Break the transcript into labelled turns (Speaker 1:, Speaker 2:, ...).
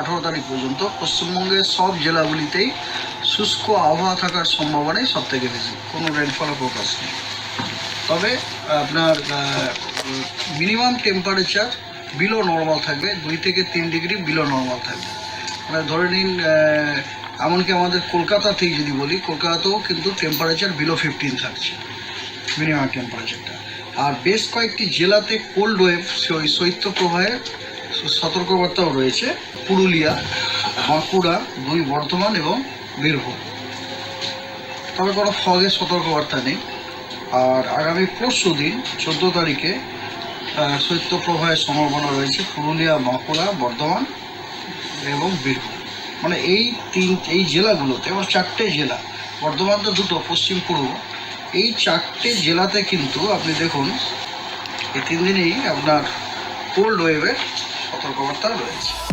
Speaker 1: আঠারো তারিখ পর্যন্ত পশ্চিমবঙ্গের সব জেলাগুলিতেই শুষ্ক আবহাওয়া থাকার সম্ভাবনাই সব থেকে বেশি। কোনো রেনফলের প্রকাশ নেই। তবে, আপনার মিনিমাম টেম্পারেচার বিলো নর্মাল থাকবে। দুই থেকে তিন ডিগ্রি বিলো নর্মাল থাকবে। মানে ধরে নিন এমনকি আমাদের কলকাতাতেই যদি বলি, কলকাতাতেও কিন্তু টেম্পারেচার বিলো ফিফটিন থাকছে মিনিমাম টেম্পারেচারটা আর বেশ কয়েকটি জেলাতে কোল্ড ওয়েভ শৈত্য প্রবাহের সতর্কবার্তাও রয়েছে। পুরুলিয়া, বাঁকুড়া, দুই বর্ধমান এবং বীরভূম। তবে কোনো ফগের সতর্কবার্তা নেই। আর আগামী পরশু দিন, চোদ্দ তারিখে শৈত্যপ্রবাহের সম্ভাবনা রয়েছে পুরুলিয়া, বাঁকুড়া, বর্ধমান এবং বীরভূম। মানে এই তিন, এই জেলাগুলোতে, এবং চারটে জেলা, বর্ধমান তো দুটো, পশ্চিম, পূর্ব, এই চারটে জেলাতে কিন্তু আপনি দেখুন, এই তিন দিনেই আপনার কোল্ড ওয়েভের সতর্কবার্তা রয়েছে